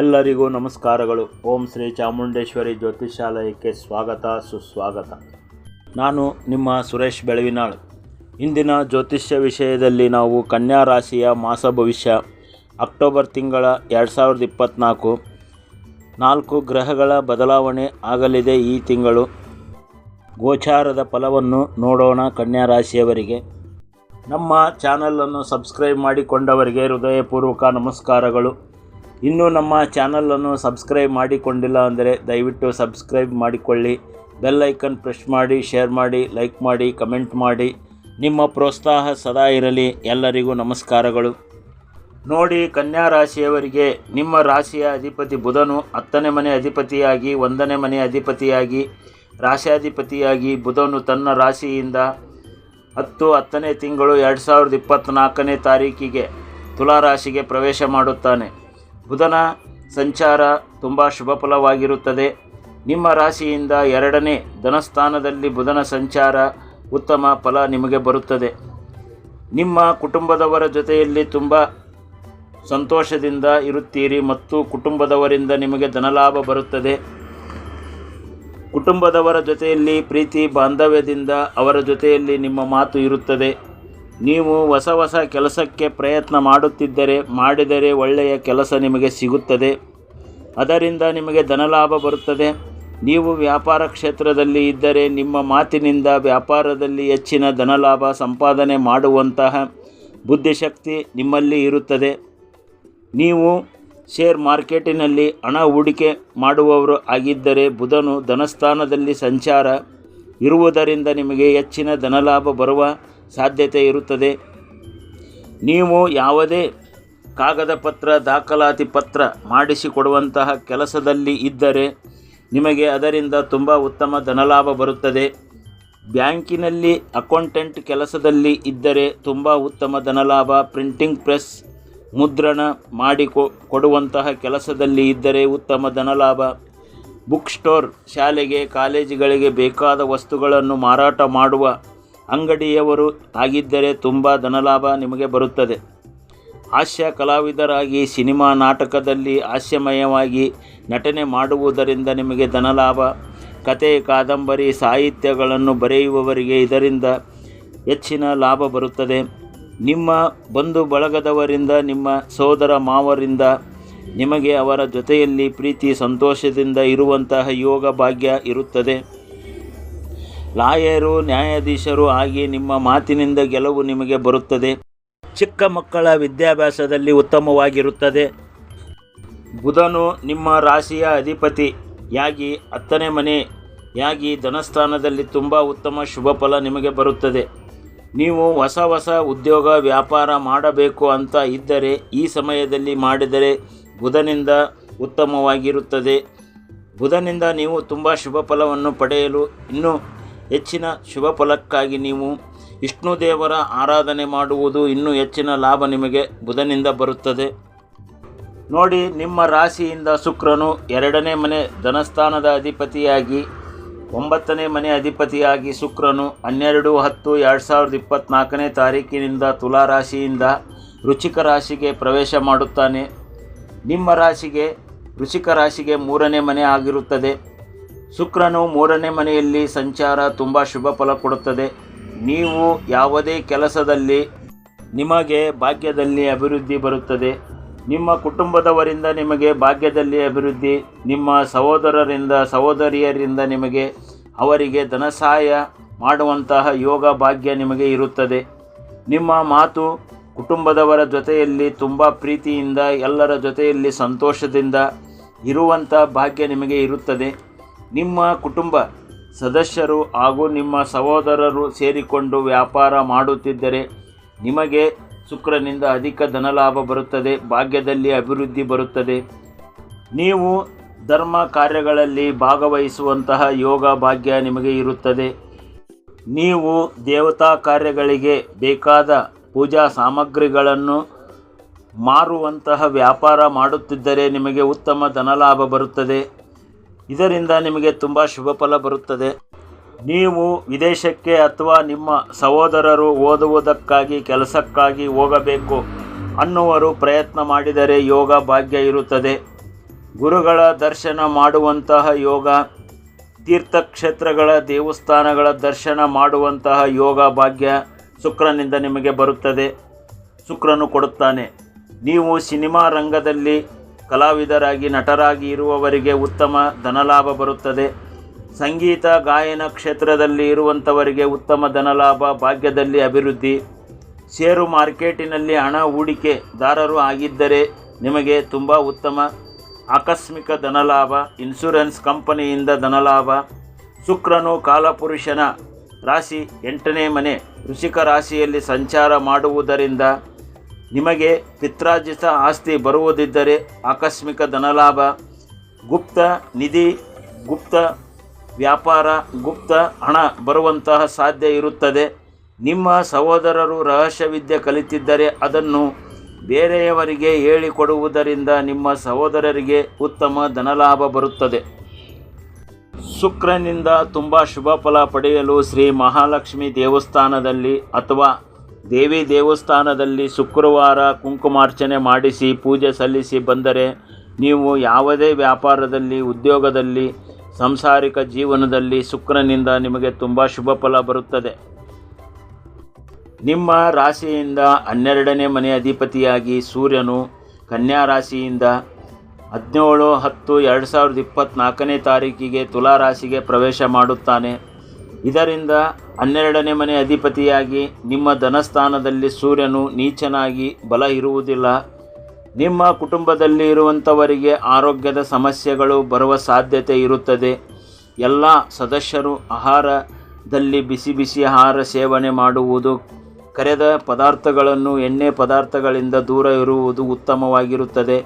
ಎಲ್ಲರಿಗೂ ನಮಸ್ಕಾರಗಳು. ಓಂ ಶ್ರೀ ಚಾಮುಂಡೇಶ್ವರಿ ಜ್ಯೋತಿಷಾಲಯಕ್ಕೆ ಸ್ವಾಗತ, ಸುಸ್ವಾಗತ. ನಾನು ನಿಮ್ಮ ಸುರೇಶ್ ಬೆಳವಿನಾಳ್. ಇಂದಿನ ಜ್ಯೋತಿಷ್ಯ ವಿಷಯದಲ್ಲಿ ನಾವು ಕನ್ಯಾ ರಾಶಿಯ ಮಾಸ ಭವಿಷ್ಯ, ಅಕ್ಟೋಬರ್ ತಿಂಗಳ ಎರಡು ಸಾವಿರದ ಇಪ್ಪತ್ತ್ನಾಲ್ಕು ನಾಲ್ಕು ಗ್ರಹಗಳ ಬದಲಾವಣೆ ಆಗಲಿದೆ ಈ ತಿಂಗಳು. ಗೋಚಾರದ ಫಲವನ್ನು ನೋಡೋಣ ಕನ್ಯಾ ರಾಶಿಯವರಿಗೆ. ನಮ್ಮ ಚಾನಲನ್ನು ಸಬ್ಸ್ಕ್ರೈಬ್ ಮಾಡಿಕೊಂಡವರಿಗೆ ಹೃದಯಪೂರ್ವಕ ನಮಸ್ಕಾರಗಳು. ಇನ್ನೂ ನಮ್ಮ ಚಾನಲನ್ನು ಸಬ್ಸ್ಕ್ರೈಬ್ ಮಾಡಿಕೊಂಡಿಲ್ಲ ಅಂದರೆ ದಯವಿಟ್ಟು ಸಬ್ಸ್ಕ್ರೈಬ್ ಮಾಡಿಕೊಳ್ಳಿ. ಬೆಲ್ ಐಕನ್ ಪ್ರೆಸ್ ಮಾಡಿ ಶೇರ್ ಮಾಡಿ ಲೈಕ್ ಮಾಡಿ ಕಮೆಂಟ್ ಮಾಡಿ. ನಿಮ್ಮ ಪ್ರೋತ್ಸಾಹ ಸದಾ ಇರಲಿ. ಎಲ್ಲರಿಗೂ ನಮಸ್ಕಾರಗಳು. ನೋಡಿ, ಕನ್ಯಾ ರಾಶಿಯವರಿಗೆ ನಿಮ್ಮ ರಾಶಿಯ ಅಧಿಪತಿ ಬುಧನು ಹತ್ತನೇ ಮನೆ ಅಧಿಪತಿಯಾಗಿ, ಒಂದನೇ ಮನೆ ಅಧಿಪತಿಯಾಗಿ ರಾಶಿಯಾಧಿಪತಿಯಾಗಿ ಬುಧನು ತನ್ನ ರಾಶಿಯಿಂದ ಹತ್ತು, ಹತ್ತನೇ ತಿಂಗಳು ಎರಡು ಸಾವಿರದ ಇಪ್ಪತ್ತ್ನಾಲ್ಕನೇ ತಾರೀಕಿಗೆ ತುಲಾರಾಶಿಗೆ ಪ್ರವೇಶ ಮಾಡುತ್ತಾನೆ. ಬುಧನ ಸಂಚಾರ ತುಂಬ ಶುಭ ಫಲವಾಗಿರುತ್ತದೆ. ನಿಮ್ಮ ರಾಶಿಯಿಂದ ಎರಡನೇ ಧನಸ್ಥಾನದಲ್ಲಿ ಬುಧನ ಸಂಚಾರ ಉತ್ತಮ ಫಲ ನಿಮಗೆ ಬರುತ್ತದೆ. ನಿಮ್ಮ ಕುಟುಂಬದವರ ಜೊತೆಯಲ್ಲಿ ತುಂಬ ಸಂತೋಷದಿಂದ ಇರುತ್ತೀರಿ ಮತ್ತು ಕುಟುಂಬದವರಿಂದ ನಿಮಗೆ ಧನಲಾಭ ಬರುತ್ತದೆ. ಕುಟುಂಬದವರ ಜೊತೆಯಲ್ಲಿ ಪ್ರೀತಿ, ಬಾಂಧವ್ಯದಿಂದ ಅವರ ಜೊತೆಯಲ್ಲಿ ನಿಮ್ಮ ಮಾತು ಇರುತ್ತದೆ. ನೀವು ಹೊಸ ಹೊಸ ಕೆಲಸಕ್ಕೆ ಪ್ರಯತ್ನ ಮಾಡುತ್ತಿದ್ದರೆ, ಮಾಡಿದರೆ ಒಳ್ಳೆಯ ಕೆಲಸ ನಿಮಗೆ ಸಿಗುತ್ತದೆ. ಅದರಿಂದ ನಿಮಗೆ ಧನಲಾಭ ಬರುತ್ತದೆ. ನೀವು ವ್ಯಾಪಾರ ಕ್ಷೇತ್ರದಲ್ಲಿ ಇದ್ದರೆ ನಿಮ್ಮ ಮಾತಿನಿಂದ ವ್ಯಾಪಾರದಲ್ಲಿ ಹೆಚ್ಚಿನ ಧನಲಾಭ ಸಂಪಾದನೆ ಮಾಡುವಂತಹ ಬುದ್ಧಿಶಕ್ತಿ ನಿಮ್ಮಲ್ಲಿ ಇರುತ್ತದೆ. ನೀವು ಶೇರ್ ಮಾರ್ಕೆಟಿನಲ್ಲಿ ಹಣ ಹೂಡಿಕೆ ಮಾಡುವವರು ಆಗಿದ್ದರೆ ಬುಧನು ಧನಸ್ಥಾನದಲ್ಲಿ ಸಂಚಾರ ಇರುವುದರಿಂದ ನಿಮಗೆ ಹೆಚ್ಚಿನ ಧನಲಾಭ ಬರುವ ಸಾಧ್ಯತೆ ಇರುತ್ತದೆ. ನೀವು ಯಾವುದೇ ಕಾಗದ ಪತ್ರ, ದಾಖಲಾತಿ ಪತ್ರ ಮಾಡಿಸಿಕೊಡುವಂತಹ ಕೆಲಸದಲ್ಲಿ ಇದ್ದರೆ ನಿಮಗೆ ಅದರಿಂದ ತುಂಬ ಉತ್ತಮ ಧನಲಾಭ ಬರುತ್ತದೆ. ಬ್ಯಾಂಕಿನಲ್ಲಿ ಅಕೌಂಟೆಂಟ್ ಕೆಲಸದಲ್ಲಿ ಇದ್ದರೆ ತುಂಬ ಉತ್ತಮ ಧನಲಾಭ, ಪ್ರಿಂಟಿಂಗ್ ಪ್ರೆಸ್, ಮುದ್ರಣ ಮಾಡಿ ಕೊಡುವಂತಹ ಕೆಲಸದಲ್ಲಿ ಇದ್ದರೆ ಉತ್ತಮ ಧನಲಾಭ. ಬುಕ್ ಸ್ಟೋರ್ ಶಾಲೆಗೆ, ಕಾಲೇಜುಗಳಿಗೆ ಬೇಕಾದ ವಸ್ತುಗಳನ್ನು ಮಾರಾಟ ಮಾಡುವ ಅಂಗಡಿಯವರು ಆಗಿದ್ದರೆ ತುಂಬ ಧನಲಾಭ ನಿಮಗೆ ಬರುತ್ತದೆ. ಹಾಸ್ಯ ಕಲಾವಿದರಾಗಿ ಸಿನಿಮಾ ನಾಟಕದಲ್ಲಿ ಹಾಸ್ಯಮಯವಾಗಿ ನಟನೆ ಮಾಡುವುದರಿಂದ ನಿಮಗೆ ಧನಲಾಭ. ಕತೆ, ಕಾದಂಬರಿ, ಸಾಹಿತ್ಯಗಳನ್ನು ಬರೆಯುವವರಿಗೆ ಇದರಿಂದ ಹೆಚ್ಚಿನ ಲಾಭ ಬರುತ್ತದೆ. ನಿಮ್ಮ ಬಂಧು ಬಳಗದವರಿಂದ, ನಿಮ್ಮ ಸೋದರ ಮಾವರಿಂದ, ನಿಮಗೆ ಅವರ ಜೊತೆಯಲ್ಲಿ ಪ್ರೀತಿ, ಸಂತೋಷದಿಂದ ಇರುವಂತಹ ಯೋಗ ಭಾಗ್ಯ ಇರುತ್ತದೆ. ಲಾಯರು, ನ್ಯಾಯಾಧೀಶರು ಆಗಿ ನಿಮ್ಮ ಮಾತಿನಿಂದ ಗೆಲುವು ನಿಮಗೆ ಬರುತ್ತದೆ. ಚಿಕ್ಕ ಮಕ್ಕಳ ವಿದ್ಯಾಭ್ಯಾಸದಲ್ಲಿ ಉತ್ತಮವಾಗಿರುತ್ತದೆ. ಬುಧನು ನಿಮ್ಮ ರಾಶಿಯ ಅಧಿಪತಿಯಾಗಿ ಹತ್ತನೇ ಮನೆಯಾಗಿ ಧನಸ್ಥಾನದಲ್ಲಿ ತುಂಬ ಉತ್ತಮ ಶುಭ ಫಲ ನಿಮಗೆ ಬರುತ್ತದೆ. ನೀವು ಹೊಸ ಹೊಸ ಉದ್ಯೋಗ ವ್ಯಾಪಾರ ಮಾಡಬೇಕು ಅಂತ ಇದ್ದರೆ, ಈ ಸಮಯದಲ್ಲಿ ಮಾಡಿದರೆ ಬುಧನಿಂದ ಉತ್ತಮವಾಗಿರುತ್ತದೆ. ಬುಧನಿಂದ ನೀವು ತುಂಬ ಶುಭ ಫಲವನ್ನು ಪಡೆಯಲು ಇನ್ನೂ ಹೆಚ್ಚಿನ ಶುಭ ಫಲಕ್ಕಾಗಿ ನೀವು ವಿಷ್ಣು ದೇವರ ಆರಾಧನೆ ಮಾಡುವುದು ಇನ್ನೂ ಹೆಚ್ಚಿನ ಲಾಭ ನಿಮಗೆ ಬುಧನಿಂದ ಬರುತ್ತದೆ. ನೋಡಿ, ನಿಮ್ಮ ರಾಶಿಯಿಂದ ಶುಕ್ರನು ಎರಡನೇ ಮನೆ ಧನಸ್ಥಾನದ ಅಧಿಪತಿಯಾಗಿ, ಒಂಬತ್ತನೇ ಮನೆ ಅಧಿಪತಿಯಾಗಿ ಶುಕ್ರನು ಹನ್ನೆರಡು, ಹತ್ತು, ಎರಡು ಸಾವಿರದ ಇಪ್ಪತ್ತ್ನಾಲ್ಕನೇ ತಾರೀಕಿನಿಂದ ತುಲಾ ರಾಶಿಯಿಂದ ರುಚಿಕ ರಾಶಿಗೆ ಪ್ರವೇಶ ಮಾಡುತ್ತಾನೆ. ನಿಮ್ಮ ರಾಶಿಗೆ ರುಚಿಕ ರಾಶಿಗೆ ಮೂರನೇ ಮನೆ ಆಗಿರುತ್ತದೆ. ಶುಕ್ರನು ಮೂರನೇ ಮನೆಯಲ್ಲಿ ಸಂಚಾರ ತುಂಬ ಶುಭ ಫಲ ಕೊಡುತ್ತದೆ. ನೀವು ಯಾವುದೇ ಕೆಲಸದಲ್ಲಿ ನಿಮಗೆ ಭಾಗ್ಯದಲ್ಲಿ ಅಭಿವೃದ್ಧಿ ಬರುತ್ತದೆ. ನಿಮ್ಮ ಕುಟುಂಬದವರಿಂದ ನಿಮಗೆ ಭಾಗ್ಯದಲ್ಲಿ ಅಭಿವೃದ್ಧಿ, ನಿಮ್ಮ ಸಹೋದರರಿಂದ, ಸಹೋದರಿಯರಿಂದ ನಿಮಗೆ ಅವರಿಗೆ ಧನ ಸಹಾಯ ಮಾಡುವಂತಹ ಯೋಗ ಭಾಗ್ಯ ನಿಮಗೆ ಇರುತ್ತದೆ. ನಿಮ್ಮ ಮಾತು ಕುಟುಂಬದವರ ಜೊತೆಯಲ್ಲಿ ತುಂಬ ಪ್ರೀತಿಯಿಂದ, ಎಲ್ಲರ ಜೊತೆಯಲ್ಲಿ ಸಂತೋಷದಿಂದ ಇರುವಂಥ ಭಾಗ್ಯ ನಿಮಗೆ ಇರುತ್ತದೆ. ನಿಮ್ಮ ಕುಟುಂಬ ಸದಸ್ಯರು ಹಾಗೂ ನಿಮ್ಮ ಸಹೋದರರು ಸೇರಿಕೊಂಡು ವ್ಯಾಪಾರ ಮಾಡುತ್ತಿದ್ದರೆ ನಿಮಗೆ ಶುಕ್ರನಿಂದ ಅಧಿಕ ಧನಲಾಭ ಬರುತ್ತದೆ, ಭಾಗ್ಯದಲ್ಲಿ ಅಭಿವೃದ್ಧಿ ಬರುತ್ತದೆ. ನೀವು ಧರ್ಮ ಕಾರ್ಯಗಳಲ್ಲಿ ಭಾಗವಹಿಸುವಂತಹ ಯೋಗ ಭಾಗ್ಯ ನಿಮಗೆ ಇರುತ್ತದೆ. ನೀವು ದೇವತಾ ಕಾರ್ಯಗಳಿಗೆ ಬೇಕಾದ ಪೂಜಾ ಸಾಮಗ್ರಿಗಳನ್ನು ಮಾರುವಂತಹ ವ್ಯಾಪಾರ ಮಾಡುತ್ತಿದ್ದರೆ ನಿಮಗೆ ಉತ್ತಮ ಧನಲಾಭ ಬರುತ್ತದೆ. ಇದರಿಂದ ನಿಮಗೆ ತುಂಬ ಶುಭ ಫಲ ಬರುತ್ತದೆ. ನೀವು ವಿದೇಶಕ್ಕೆ ಅಥವಾ ನಿಮ್ಮ ಸಹೋದರರು ಓದುವುದಕ್ಕಾಗಿ, ಕೆಲಸಕ್ಕಾಗಿ ಹೋಗಬೇಕು ಅನ್ನುವರು ಪ್ರಯತ್ನ ಮಾಡಿದರೆ ಯೋಗ ಭಾಗ್ಯ ಇರುತ್ತದೆ. ಗುರುಗಳ ದರ್ಶನ ಮಾಡುವಂತಹ ಯೋಗ, ತೀರ್ಥಕ್ಷೇತ್ರಗಳ ದೇವಸ್ಥಾನಗಳ ದರ್ಶನ ಮಾಡುವಂತಹ ಯೋಗ ಭಾಗ್ಯ ಶುಕ್ರನಿಂದ ನಿಮಗೆ ಬರುತ್ತದೆ. ಶುಕ್ರನು ಕೊಡುತ್ತಾನೆ. ನೀವು ಸಿನಿಮಾ ರಂಗದಲ್ಲಿ ಕಲಾವಿದರಾಗಿ ನಟರಾಗಿ ಇರುವವರಿಗೆ ಉತ್ತಮ ಧನಲಾಭ ಬರುತ್ತದೆ. ಸಂಗೀತ, ಗಾಯನ ಕ್ಷೇತ್ರದಲ್ಲಿ ಇರುವಂಥವರಿಗೆ ಉತ್ತಮ ಧನಲಾಭ, ಭಾಗ್ಯದಲ್ಲಿ ಅಭಿವೃದ್ಧಿ. ಷೇರು ಮಾರ್ಕೆಟಿನಲ್ಲಿ ಹಣ ಹೂಡಿಕೆದಾರರು ಆಗಿದ್ದರೆ ನಿಮಗೆ ತುಂಬ ಉತ್ತಮ ಆಕಸ್ಮಿಕ ಧನಲಾಭ ಇನ್ಶೂರೆನ್ಸ್ ಕಂಪನಿಯಿಂದ ಧನಲಾಭ. ಶುಕ್ರನು ಕಾಲಪುರುಷನ ರಾಶಿ ಎಂಟನೇ ಮನೆ ಋಷಿಕ ರಾಶಿಯಲ್ಲಿ ಸಂಚಾರ ಮಾಡುವುದರಿಂದ ನಿಮಗೆ ಪಿತ್ರಾರ್ಜಿತ ಆಸ್ತಿ ಬರುವುದಿದ್ದರೆ ಆಕಸ್ಮಿಕ ಧನಲಾಭ, ಗುಪ್ತ ನಿಧಿ, ಗುಪ್ತ ವ್ಯಾಪಾರ, ಗುಪ್ತ ಹಣ ಬರುವಂತಹ ಸಾಧ್ಯ ಇರುತ್ತದೆ. ನಿಮ್ಮ ಸಹೋದರರು ರಹಸ್ಯವಿದ್ಯೆ ಕಲಿತಿದ್ದರೆ ಅದನ್ನು ಬೇರೆಯವರಿಗೆ ಹೇಳಿಕೊಡುವುದರಿಂದ ನಿಮ್ಮ ಸಹೋದರರಿಗೆ ಉತ್ತಮ ಧನಲಾಭ ಬರುತ್ತದೆ. ಶುಕ್ರನಿಂದ ತುಂಬ ಶುಭ ಫಲ ಪಡೆಯಲು ಶ್ರೀ ಮಹಾಲಕ್ಷ್ಮಿ ದೇವಸ್ಥಾನದಲ್ಲಿ ಅಥವಾ ದೇವಿ ದೇವಸ್ಥಾನದಲ್ಲಿ ಶುಕ್ರವಾರ ಕುಂಕುಮಾರ್ಚನೆ ಮಾಡಿಸಿ ಪೂಜೆ ಸಲ್ಲಿಸಿ ಬಂದರೆ ನೀವು ಯಾವುದೇ ವ್ಯಾಪಾರದಲ್ಲಿ, ಉದ್ಯೋಗದಲ್ಲಿ, ಸಂಸಾರಿಕ ಜೀವನದಲ್ಲಿ ಶುಕ್ರನಿಂದ ನಿಮಗೆ ತುಂಬ ಶುಭ ಫಲ ಬರುತ್ತದೆ. ನಿಮ್ಮ ರಾಶಿಯಿಂದ ಹನ್ನೆರಡನೇ ಮನೆ ಅಧಿಪತಿಯಾಗಿ ಸೂರ್ಯನು ಕನ್ಯಾ ರಾಶಿಯಿಂದ ಹದಿನೇಳು ಹತ್ತು ಎರಡು ಸಾವಿರದ ಇಪ್ಪತ್ತ್ನಾಲ್ಕನೇ ತಾರೀಕಿಗೆ ತುಲಾ ರಾಶಿಗೆ ಪ್ರವೇಶ ಮಾಡುತ್ತಾನೆ. ಇದರಿಂದ ಹನ್ನೆರಡನೇ ಮನೆ ಅಧಿಪತಿಯಾಗಿ ನಿಮ್ಮ ಧನಸ್ಥಾನದಲ್ಲಿ ಸೂರ್ಯನು ನೀಚನಾಗಿ ಬಲ ಇರುವುದಿಲ್ಲ. ನಿಮ್ಮ ಕುಟುಂಬದಲ್ಲಿ ಇರುವಂಥವರಿಗೆ ಆರೋಗ್ಯದ ಸಮಸ್ಯೆಗಳು ಬರುವ ಸಾಧ್ಯತೆ ಇರುತ್ತದೆ. ಎಲ್ಲ ಸದಸ್ಯರು ಆಹಾರದಲ್ಲಿ ಬಿಸಿ ಬಿಸಿ ಆಹಾರ ಸೇವನೆ ಮಾಡುವುದು, ಕರೆದ ಪದಾರ್ಥಗಳನ್ನು ಎಣ್ಣೆ ಪದಾರ್ಥಗಳಿಂದ ದೂರ ಇರುವುದು ಉತ್ತಮವಾಗಿರುತ್ತದೆ.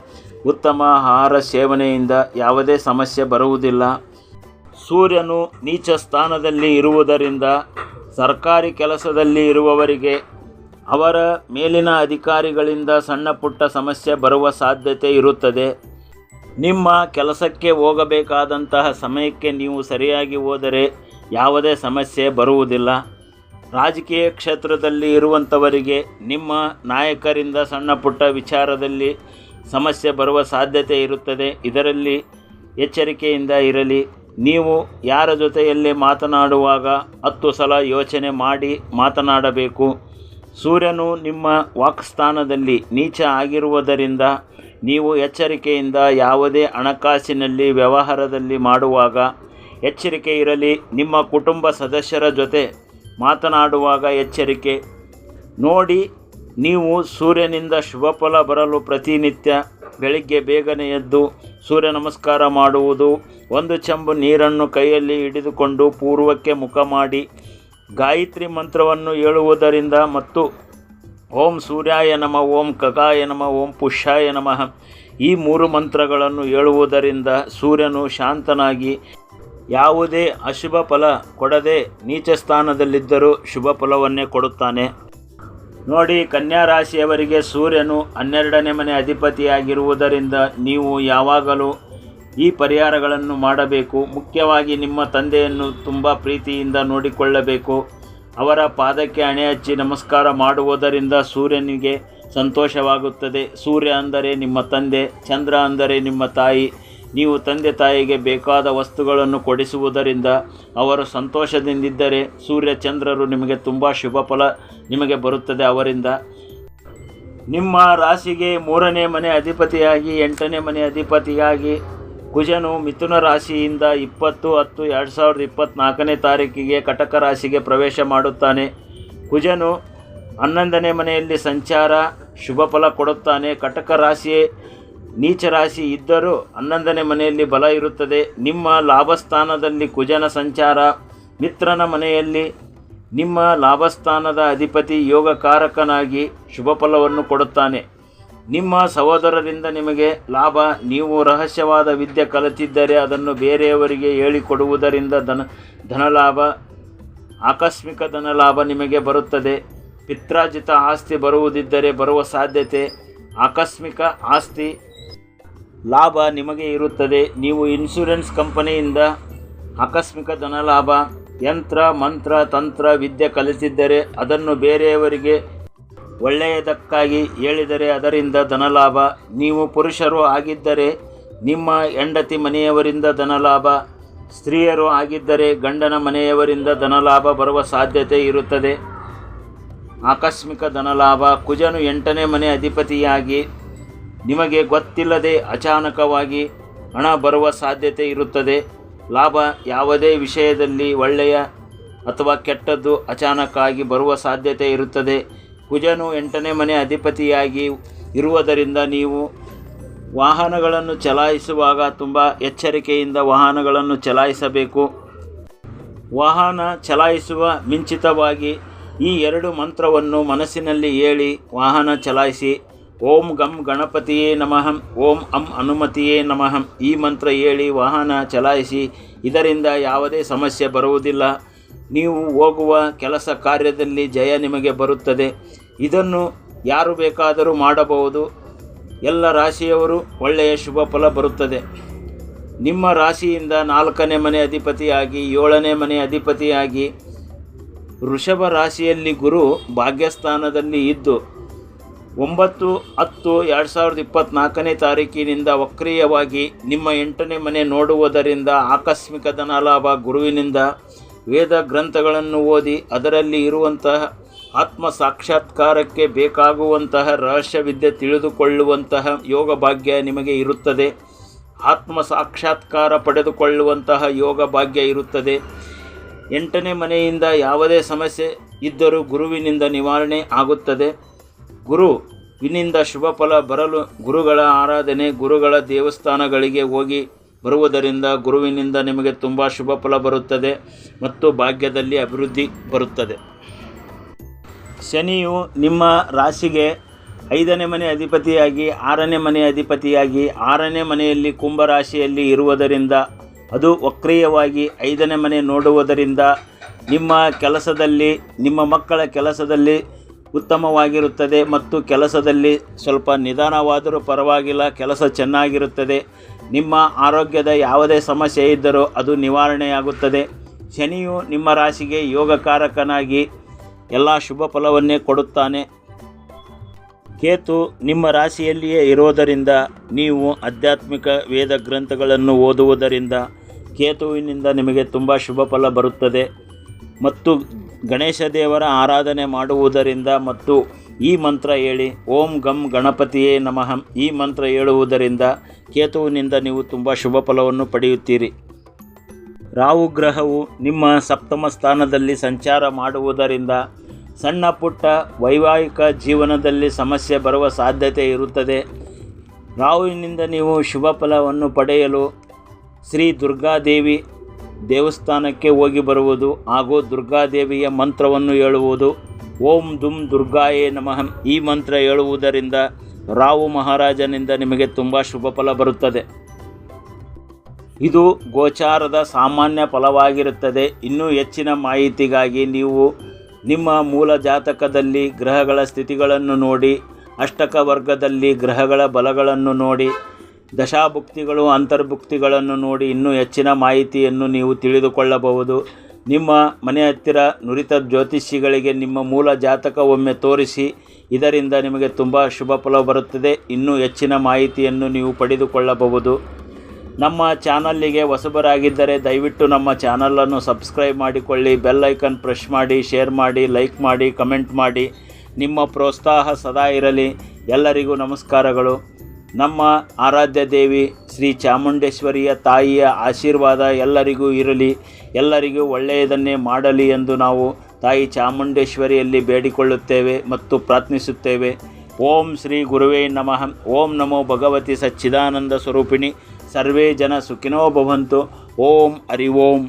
ಉತ್ತಮ ಆಹಾರ ಸೇವನೆಯಿಂದ ಯಾವುದೇ ಸಮಸ್ಯೆ ಬರುವುದಿಲ್ಲ. ಸೂರ್ಯನು ನೀಚ ಸ್ಥಾನದಲ್ಲಿ ಇರುವುದರಿಂದ, ಸರ್ಕಾರಿ ಕೆಲಸದಲ್ಲಿ ಇರುವವರಿಗೆ ಅವರ ಮೇಲಿನ ಅಧಿಕಾರಿಗಳಿಂದ ಸಣ್ಣ ಪುಟ್ಟ ಸಮಸ್ಯೆ ಬರುವ ಸಾಧ್ಯತೆ ಇರುತ್ತದೆ. ನಿಮ್ಮ ಕೆಲಸಕ್ಕೆ ಹೋಗಬೇಕಾದಂತಹ ಸಮಯಕ್ಕೆ ನೀವು ಸರಿಯಾಗಿ ಹೋದರೆ ಯಾವುದೇ ಸಮಸ್ಯೆ ಬರುವುದಿಲ್ಲ. ರಾಜಕೀಯ ಕ್ಷೇತ್ರದಲ್ಲಿ ಇರುವಂಥವರಿಗೆ ನಿಮ್ಮ ನಾಯಕರಿಂದ ಸಣ್ಣ ಪುಟ್ಟ ವಿಚಾರದಲ್ಲಿ ಸಮಸ್ಯೆ ಬರುವ ಸಾಧ್ಯತೆ ಇರುತ್ತದೆ. ಇದರಲ್ಲಿ ಎಚ್ಚರಿಕೆಯಿಂದ ಇರಲಿ. ನೀವು ಯಾರ ಜೊತೆಯಲ್ಲಿ ಮಾತನಾಡುವಾಗ ಹತ್ತು ಸಲ ಯೋಚನೆ ಮಾಡಿ ಮಾತನಾಡಬೇಕು. ಸೂರ್ಯನು ನಿಮ್ಮ ವಾಕ್ಸ್ಥಾನದಲ್ಲಿ ನೀಚ ಆಗಿರುವುದರಿಂದ ನೀವು ಎಚ್ಚರಿಕೆಯಿಂದ ಯಾವುದೇ ಹಣಕಾಸಿನಲ್ಲಿ ವ್ಯವಹಾರದಲ್ಲಿ ಮಾಡುವಾಗ ಎಚ್ಚರಿಕೆ ಇರಲಿ. ನಿಮ್ಮ ಕುಟುಂಬ ಸದಸ್ಯರ ಜೊತೆ ಮಾತನಾಡುವಾಗ ಎಚ್ಚರಿಕೆ. ನೋಡಿ, ನೀವು ಸೂರ್ಯನಿಂದ ಶುಭ ಫಲ ಬರಲು ಪ್ರತಿನಿತ್ಯ ಬೆಳಿಗ್ಗೆ ಬೇಗನೆ ಎದ್ದು ಸೂರ್ಯ ನಮಸ್ಕಾರ ಮಾಡುವುದು. ಒಂದು ಚೆಂಬು ನೀರನ್ನು ಕೈಯಲ್ಲಿ ಹಿಡಿದುಕೊಂಡು ಪೂರ್ವಕ್ಕೆ ಮುಖ ಮಾಡಿ ಗಾಯತ್ರಿ ಮಂತ್ರವನ್ನು ಹೇಳುವುದರಿಂದ ಮತ್ತು ಓಂ ಸೂರ್ಯಾಯ ನಮ, ಓಂ ಕಗಾಯ ನಮ, ಓಂ ಪುಷ್ಯಾಯ ನಮಃ ಈ ಮೂರು ಮಂತ್ರಗಳನ್ನು ಹೇಳುವುದರಿಂದ ಸೂರ್ಯನು ಶಾಂತನಾಗಿ ಯಾವುದೇ ಅಶುಭ ಫಲ ಕೊಡದೆ ನೀಚ ಸ್ಥಾನದಲ್ಲಿದ್ದರೂ ಶುಭ ಫಲವನ್ನೇ ಕೊಡುತ್ತಾನೆ. ನೋಡಿ, ಕನ್ಯಾ ರಾಶಿಯವರಿಗೆ ಸೂರ್ಯನು ಹನ್ನೆರಡನೇ ಮನೆ ಅಧಿಪತಿಯಾಗಿರುವುದರಿಂದ ನೀವು ಯಾವಾಗಲೂ ಈ ಪರಿಹಾರಗಳನ್ನು ಮಾಡಬೇಕು. ಮುಖ್ಯವಾಗಿ ನಿಮ್ಮ ತಂದೆಯನ್ನು ತುಂಬ ಪ್ರೀತಿಯಿಂದ ನೋಡಿಕೊಳ್ಳಬೇಕು. ಅವರ ಪಾದಕ್ಕೆ ಹಣೆ ಹಚ್ಚಿ ನಮಸ್ಕಾರ ಮಾಡುವುದರಿಂದ ಸೂರ್ಯನಿಗೆ ಸಂತೋಷವಾಗುತ್ತದೆ. ಸೂರ್ಯ ಅಂದರೆ ನಿಮ್ಮ ತಂದೆ, ಚಂದ್ರ ಅಂದರೆ ನಿಮ್ಮ ತಾಯಿ. ನೀವು ತಂದೆ ತಾಯಿಗೆ ಬೇಕಾದ ವಸ್ತುಗಳನ್ನು ಕೊಡಿಸುವುದರಿಂದ ಅವರು ಸಂತೋಷದಿಂದಿದ್ದರೆ ಸೂರ್ಯ ಚಂದ್ರರು ನಿಮಗೆ ತುಂಬ ಶುಭ ಫಲ ನಿಮಗೆ ಬರುತ್ತದೆ. ಅವರಿಂದ ನಿಮ್ಮ ರಾಶಿಗೆ ಮೂರನೇ ಮನೆ ಅಧಿಪತಿಯಾಗಿ, ಎಂಟನೇ ಮನೆ ಅಧಿಪತಿಯಾಗಿ ಕುಜನು ಮಿಥುನ ರಾಶಿಯಿಂದ ಇಪ್ಪತ್ತು ಹತ್ತು ಎರಡು ಸಾವಿರದ ಇಪ್ಪತ್ತ್ನಾಲ್ಕನೇ ತಾರೀಕಿಗೆ ಕಟಕ ರಾಶಿಗೆ ಪ್ರವೇಶ ಮಾಡುತ್ತಾನೆ. ಕುಜನು ಹನ್ನೊಂದನೇ ಮನೆಯಲ್ಲಿ ಸಂಚಾರ, ಶುಭ ಫಲ ಕೊಡುತ್ತಾನೆ. ಕಟಕ ರಾಶಿ ನೀಚ ರಾಶಿ ಇದ್ದರೂ ಹನ್ನೊಂದನೇ ಮನೆಯಲ್ಲಿ ಬಲ ಇರುತ್ತದೆ. ನಿಮ್ಮ ಲಾಭಸ್ಥಾನದಲ್ಲಿ ಕುಜನ ಸಂಚಾರ, ಮಿತ್ರನ ಮನೆಯಲ್ಲಿ ನಿಮ್ಮ ಲಾಭಸ್ಥಾನದ ಅಧಿಪತಿ ಯೋಗಕಾರಕನಾಗಿ ಶುಭ ಫಲವನ್ನು ಕೊಡುತ್ತಾನೆ. ನಿಮ್ಮ ಸಹೋದರರಿಂದ ನಿಮಗೆ ಲಾಭ. ನೀವು ರಹಸ್ಯವಾದ ವಿದ್ಯೆ ಕಲಿತಿದ್ದರೆ ಅದನ್ನು ಬೇರೆಯವರಿಗೆ ಹೇಳಿಕೊಡುವುದರಿಂದ ಧನ, ಧನಲಾಭ, ಆಕಸ್ಮಿಕ ಧನಲಾಭ ನಿಮಗೆ ಬರುತ್ತದೆ. ಪಿತ್ರಾಜಿತ ಆಸ್ತಿ ಬರುವುದಿದ್ದರೆ ಬರುವ ಸಾಧ್ಯತೆ. ಆಕಸ್ಮಿಕ ಆಸ್ತಿ ಲಾಭ ನಿಮಗೆ ಇರುತ್ತದೆ. ನೀವು ಇನ್ಶೂರೆನ್ಸ್ ಕಂಪನಿಯಿಂದ ಆಕಸ್ಮಿಕ ಧನಲಾಭ, ಯಂತ್ರ, ಮಂತ್ರ, ತಂತ್ರ, ವಿದ್ಯೆ ಕಲಿತಿದ್ದರೆ ಅದನ್ನು ಬೇರೆಯವರಿಗೆ ಒಳ್ಳೆಯದಕ್ಕಾಗಿ ಹೇಳಿದರೆ ಅದರಿಂದ ಧನಲಾಭ. ನೀವು ಪುರುಷರು ಆಗಿದ್ದರೆ ನಿಮ್ಮ ಹೆಂಡತಿ ಮನೆಯವರಿಂದ ಧನಲಾಭ. ಸ್ತ್ರೀಯರು ಆಗಿದ್ದರೆ ಗಂಡನ ಮನೆಯವರಿಂದ ಧನಲಾಭ ಬರುವ ಸಾಧ್ಯತೆ ಇರುತ್ತದೆ. ಆಕಸ್ಮಿಕ ಧನಲಾಭ. ಕುಜನು ಎಂಟನೇ ಮನೆ ಅಧಿಪತಿಯಾಗಿ ನಿಮಗೆ ಗೊತ್ತಿಲ್ಲದೆ ಅಚಾನಕವಾಗಿ ಹಣ ಬರುವ ಸಾಧ್ಯತೆ ಇರುತ್ತದೆ. ಲಾಭ ಯಾವುದೇ ವಿಷಯದಲ್ಲಿ ಒಳ್ಳೆಯ ಅಥವಾ ಕೆಟ್ಟದ್ದು ಅಚಾನಕ್ಕಾಗಿ ಬರುವ ಸಾಧ್ಯತೆ ಇರುತ್ತದೆ. ಕುಜನು ಎಂಟನೇ ಮನೆ ಅಧಿಪತಿಯಾಗಿ ಇರುವುದರಿಂದ ನೀವು ವಾಹನಗಳನ್ನು ಚಲಾಯಿಸುವಾಗ ತುಂಬ ಎಚ್ಚರಿಕೆಯಿಂದ ವಾಹನಗಳನ್ನು ಚಲಾಯಿಸಬೇಕು. ವಾಹನ ಚಲಾಯಿಸುವ ಮಿಂಚಿತವಾಗಿ ಈ ಎರಡು ಮಂತ್ರವನ್ನು ಮನಸ್ಸಿನಲ್ಲಿ ಹೇಳಿ ವಾಹನ ಚಲಾಯಿಸಿ. ಓಂ ಗಂ ಗಣಪತಿಯೇ ನಮಃ, ಓಂ ಅಂ ಅನುಮತಿಯೇ ನಮಃ. ಈ ಮಂತ್ರ ಹೇಳಿ ವಾಹನ ಚಲಾಯಿಸಿ, ಇದರಿಂದ ಯಾವುದೇ ಸಮಸ್ಯೆ ಬರುವುದಿಲ್ಲ. ನೀವು ಹೋಗುವ ಕೆಲಸ ಕಾರ್ಯದಲ್ಲಿ ಜಯ ನಿಮಗೆ ಬರುತ್ತದೆ. ಇದನ್ನು ಯಾರು ಬೇಕಾದರೂ ಮಾಡಬಹುದು. ಎಲ್ಲ ರಾಶಿಯವರು ಒಳ್ಳೆಯ ಶುಭ ಫಲ ಬರುತ್ತದೆ. ನಿಮ್ಮ ರಾಶಿಯಿಂದ ನಾಲ್ಕನೇ ಮನೆ ಅಧಿಪತಿಯಾಗಿ, ಏಳನೇ ಮನೆ ಅಧಿಪತಿಯಾಗಿ, ವೃಷಭ ರಾಶಿಯಲ್ಲಿ ಗುರು ಭಾಗ್ಯಸ್ಥಾನದಲ್ಲಿ ಇದ್ದು ಒಂಬತ್ತು ಹತ್ತು ಎರಡು ಸಾವಿರದ ಇಪ್ಪತ್ತ್ನಾಲ್ಕನೇ ತಾರೀಕಿನಿಂದ ವಕ್ರೀಯವಾಗಿ ನಿಮ್ಮ ಎಂಟನೇ ಮನೆ ನೋಡುವುದರಿಂದ ಆಕಸ್ಮಿಕ ಧನಲಾಭ ಗುರುವಿನಿಂದ ವೇದ ಗ್ರಂಥಗಳನ್ನು ಓದಿ ಅದರಲ್ಲಿ ಇರುವಂತಹ ಆತ್ಮ ಸಾಕ್ಷಾತ್ಕಾರಕ್ಕೆ ಬೇಕಾಗುವಂತಹ ರಹಸ್ಯವಿದ್ಯೆ ತಿಳಿದುಕೊಳ್ಳುವಂತಹ ಯೋಗ ಭಾಗ್ಯ ನಿಮಗೆ ಇರುತ್ತದೆ. ಆತ್ಮ ಸಾಕ್ಷಾತ್ಕಾರ ಪಡೆದುಕೊಳ್ಳುವಂತಹ ಯೋಗ ಭಾಗ್ಯ ಇರುತ್ತದೆ. ಎಂಟನೇ ಮನೆಯಿಂದ ಯಾವುದೇ ಸಮಸ್ಯೆ ಇದ್ದರೂ ಗುರುವಿನಿಂದ ನಿವಾರಣೆ ಆಗುತ್ತದೆ. ಗುರು ಇನ್ನಿಂದ ಶುಭ ಫಲ ಬರಲು ಗುರುಗಳ ಆರಾಧನೆ, ಗುರುಗಳ ದೇವಸ್ಥಾನಗಳಿಗೆ ಹೋಗಿ ಬರುವುದರಿಂದ ಗುರುವಿನಿಂದ ನಿಮಗೆ ತುಂಬ ಶುಭ ಫಲ ಬರುತ್ತದೆ ಮತ್ತು ಭಾಗ್ಯದಲ್ಲಿ ಅಭಿವೃದ್ಧಿ ಬರುತ್ತದೆ. ಶನಿಯು ನಿಮ್ಮ ರಾಶಿಗೆ ಐದನೇ ಮನೆ ಅಧಿಪತಿಯಾಗಿ, ಆರನೇ ಮನೆ ಅಧಿಪತಿಯಾಗಿ, ಆರನೇ ಮನೆಯಲ್ಲಿ ಕುಂಭರಾಶಿಯಲ್ಲಿ ಇರುವುದರಿಂದ, ಅದು ವಕ್ರೀಯವಾಗಿ ಐದನೇ ಮನೆ ನೋಡುವುದರಿಂದ ನಿಮ್ಮ ಕೆಲಸದಲ್ಲಿ, ನಿಮ್ಮ ಮಕ್ಕಳ ಕೆಲಸದಲ್ಲಿ ಉತ್ತಮವಾಗಿರುತ್ತದೆ ಮತ್ತು ಕೆಲಸದಲ್ಲಿ ಸ್ವಲ್ಪ ನಿಧಾನವಾದರೂ ಪರವಾಗಿಲ್ಲ, ಕೆಲಸ ಚೆನ್ನಾಗಿರುತ್ತದೆ. ನಿಮ್ಮ ಆರೋಗ್ಯದ ಯಾವುದೇ ಸಮಸ್ಯೆ ಇದ್ದರೂ ಅದು ನಿವಾರಣೆಯಾಗುತ್ತದೆ. ಶನಿಯು ನಿಮ್ಮ ರಾಶಿಗೆ ಯೋಗಕಾರಕನಾಗಿ ಎಲ್ಲ ಶುಭ ಫಲವನ್ನೇ ಕೊಡುತ್ತಾನೆ. ಕೇತು ನಿಮ್ಮ ರಾಶಿಯಲ್ಲಿಯೇ ಇರೋದರಿಂದ ನೀವು ಆಧ್ಯಾತ್ಮಿಕ ವೇದ ಗ್ರಂಥಗಳನ್ನು ಓದುವುದರಿಂದ ಕೇತುವಿನಿಂದ ನಿಮಗೆ ತುಂಬ ಶುಭ ಫಲ ಬರುತ್ತದೆ. ಮತ್ತು ಗಣೇಶ ದೇವರ ಆರಾಧನೆ ಮಾಡುವುದರಿಂದ ಮತ್ತು ಈ ಮಂತ್ರ ಹೇಳಿ, ಓಂ ಗಂ ಗಣಪತಿಯೇ ನಮಃ. ಈ ಮಂತ್ರ ಹೇಳುವುದರಿಂದ ಕೇತುವಿನಿಂದ ನೀವು ತುಂಬ ಶುಭ ಫಲವನ್ನು ಪಡೆಯುತ್ತೀರಿ. ರಾಹು ಗ್ರಹವು ನಿಮ್ಮ ಸಪ್ತಮ ಸ್ಥಾನದಲ್ಲಿ ಸಂಚಾರ ಮಾಡುವುದರಿಂದ ಸಣ್ಣ ಪುಟ್ಟ ವೈವಾಹಿಕ ಜೀವನದಲ್ಲಿ ಸಮಸ್ಯೆ ಬರುವ ಸಾಧ್ಯತೆ ಇರುತ್ತದೆ. ರಾಹುವಿನಿಂದ ನೀವು ಶುಭ ಫಲವನ್ನು ಪಡೆಯಲು ಶ್ರೀ ದುರ್ಗಾದೇವಿ ದೇವಸ್ಥಾನಕ್ಕೆ ಹೋಗಿ ಬರುವುದು ಹಾಗೂ ದುರ್ಗಾದೇವಿಯ ಮಂತ್ರವನ್ನು ಹೇಳುವುದು. ಓಂ ದುಂ ದುರ್ಗಾಯೇ ನಮಃ. ಈ ಮಂತ್ರ ಹೇಳುವುದರಿಂದ ರಾವು ಮಹಾರಾಜನಿಂದ ನಿಮಗೆ ತುಂಬ ಶುಭ ಫಲ ಬರುತ್ತದೆ. ಇದು ಗೋಚಾರದ ಸಾಮಾನ್ಯ ಫಲವಾಗಿರುತ್ತದೆ. ಇನ್ನೂ ಹೆಚ್ಚಿನ ಮಾಹಿತಿಗಾಗಿ ನೀವು ನಿಮ್ಮ ಮೂಲ ಜಾತಕದಲ್ಲಿ ಗ್ರಹಗಳ ಸ್ಥಿತಿಗಳನ್ನು ನೋಡಿ, ಅಷ್ಟಕ ವರ್ಗದಲ್ಲಿ ಗ್ರಹಗಳ ಬಲಗಳನ್ನು ನೋಡಿ ದಶಾಭುಕ್ತಿಗಳು, ಅಂತರ್ಭುಕ್ತಿಗಳನ್ನು ನೋಡಿ ಇನ್ನೂ ಹೆಚ್ಚಿನ ಮಾಹಿತಿಯನ್ನು ನೀವು ತಿಳಿದುಕೊಳ್ಳಬಹುದು. ನಿಮ್ಮ ಮನೆ ಹತ್ತಿರ ನುರಿತ ಜ್ಯೋತಿಷಿಗಳಿಗೆ ನಿಮ್ಮ ಮೂಲ ಜಾತಕ ಒಮ್ಮೆ ತೋರಿಸಿ, ಇದರಿಂದ ನಿಮಗೆ ತುಂಬ ಶುಭ ಫಲ ಬರುತ್ತದೆ. ಇನ್ನೂ ಹೆಚ್ಚಿನ ಮಾಹಿತಿಯನ್ನು ನೀವು ಪಡೆದುಕೊಳ್ಳಬಹುದು. ನಮ್ಮ ಚಾನಲ್ಲಿಗೆ ಹೊಸಬರಾಗಿದ್ದರೆ ದಯವಿಟ್ಟು ನಮ್ಮ ಚಾನಲನ್ನು ಸಬ್ಸ್ಕ್ರೈಬ್ ಮಾಡಿಕೊಳ್ಳಿ, ಬೆಲ್ ಐಕನ್ ಪ್ರೆಸ್ ಮಾಡಿ, ಶೇರ್ ಮಾಡಿ, ಲೈಕ್ ಮಾಡಿ, ಕಮೆಂಟ್ ಮಾಡಿ. ನಿಮ್ಮ ಪ್ರೋತ್ಸಾಹ ಸದಾ ಇರಲಿ. ಎಲ್ಲರಿಗೂ ನಮಸ್ಕಾರಗಳು. ನಮ್ಮ ಆರಾಧ್ಯ ದೇವಿ ಶ್ರೀ ಚಾಮುಂಡೇಶ್ವರಿಯ ತಾಯಿಯ ಆಶೀರ್ವಾದ ಎಲ್ಲರಿಗೂ ಇರಲಿ, ಎಲ್ಲರಿಗೂ ಒಳ್ಳೆಯದನ್ನೇ ಮಾಡಲಿ ಎಂದು ನಾವು ತಾಯಿ ಚಾಮುಂಡೇಶ್ವರಿಯಲ್ಲಿ ಬೇಡಿಕೊಳ್ಳುತ್ತೇವೆ ಮತ್ತು ಪ್ರಾರ್ಥಿಸುತ್ತೇವೆ. ಓಂ ಶ್ರೀ ಗುರುವೇ ನಮಃ. ಓಂ ನಮೋ ಭಗವತಿ ಸಚ್ಚಿದಾನಂದ ಸ್ವರೂಪಿಣಿ. ಸರ್ವೇ ಜನ ಸುಖಿನೋ ಭವಂತು. ಓಂ ಹರಿ ಓಂ.